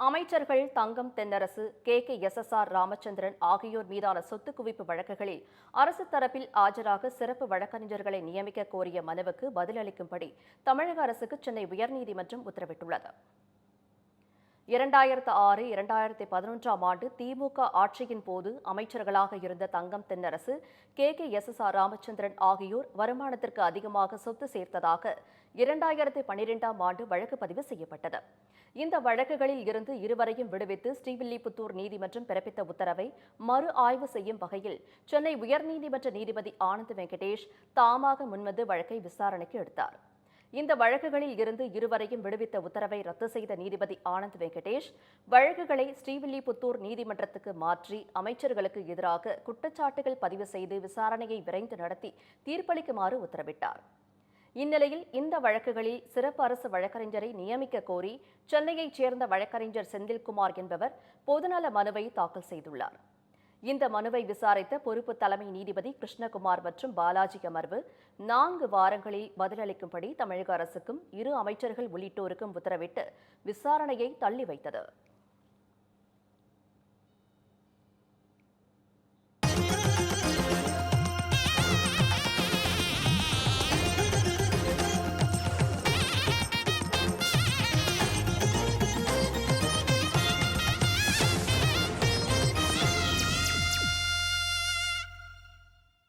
அமைச்சர்கள் Thangam Thennarasu K. K. S. S. R. Ramachandran ஆகியோர் மீதான சொத்து குவிப்பு வழக்குகளில் அரசு தரப்பில் ஆஜராக சிறப்பு வழக்கறிஞர்களை நியமிக்க கோரிய மனுவுக்கு பதிலளிக்கும்படி தமிழக அரசுக்கு சென்னை உயர்நீதிமன்றம் உத்தரவிட்டுள்ளது. இரண்டாயிரத்து ஆறு இரண்டாயிரத்தி பதினொன்றாம் ஆண்டு திமுக ஆட்சியின் போது அமைச்சர்களாக இருந்த Thangam Thennarasu K. K. S. S. R. Ramachandran ஆகியோர் வருமானத்திற்கு அதிகமாக சொத்து சேர்த்ததாக இரண்டாயிரத்தி பனிரெண்டாம் ஆண்டு வழக்கு பதிவு செய்யப்பட்டது. இந்த வழக்குகளில் இருந்து இருவரையும் விடுவித்து ஸ்ரீவில்லிபுத்தூர் நீதிமன்றம் பிறப்பித்த உத்தரவை மறு ஆய்வு செய்யும் வகையில் சென்னை உயர்நீதிமன்ற நீதிபதி ஆனந்த் வெங்கடேஷ் தாமாக முன்வந்து வழக்கை விசாரணைக்கு எடுத்தார். இந்த வழக்குகளில் இருந்து இருவரையும் விடுவித்த உத்தரவை ரத்து செய்த நீதிபதி ஆனந்த் வெங்கடேஷ் வழக்குகளை ஸ்ரீவில்லிபுத்தூர் நீதிமன்றத்துக்கு மாற்றி அமைச்சர்களுக்கு எதிராக குற்றச்சாட்டுகள் பதிவு செய்து விசாரணையை விரைந்து நடத்தி தீர்ப்பளிக்குமாறு உத்தரவிட்டார். இந்நிலையில் இந்த வழக்குகளில் சிறப்பு அரசு வழக்கறிஞரை நியமிக்க கோரி சென்னையைச் சேர்ந்த வழக்கறிஞர் செந்தில்குமார் என்பவர் பொதுநல மனுவை தாக்கல் செய்துள்ளார். இந்த மனுவை விசாரித்த பொறுப்பு தலைமை நீதிபதி கிருஷ்ணகுமார் மற்றும் பாலாஜி அமர்வு நான்கு வாரங்களில் பதிலளிக்கும்படி தமிழக அரசுக்கும் இரு அமைச்சர்கள் உள்ளிட்டோருக்கும் உத்தரவிட்டு விசாரணையை தள்ளி வைத்தது.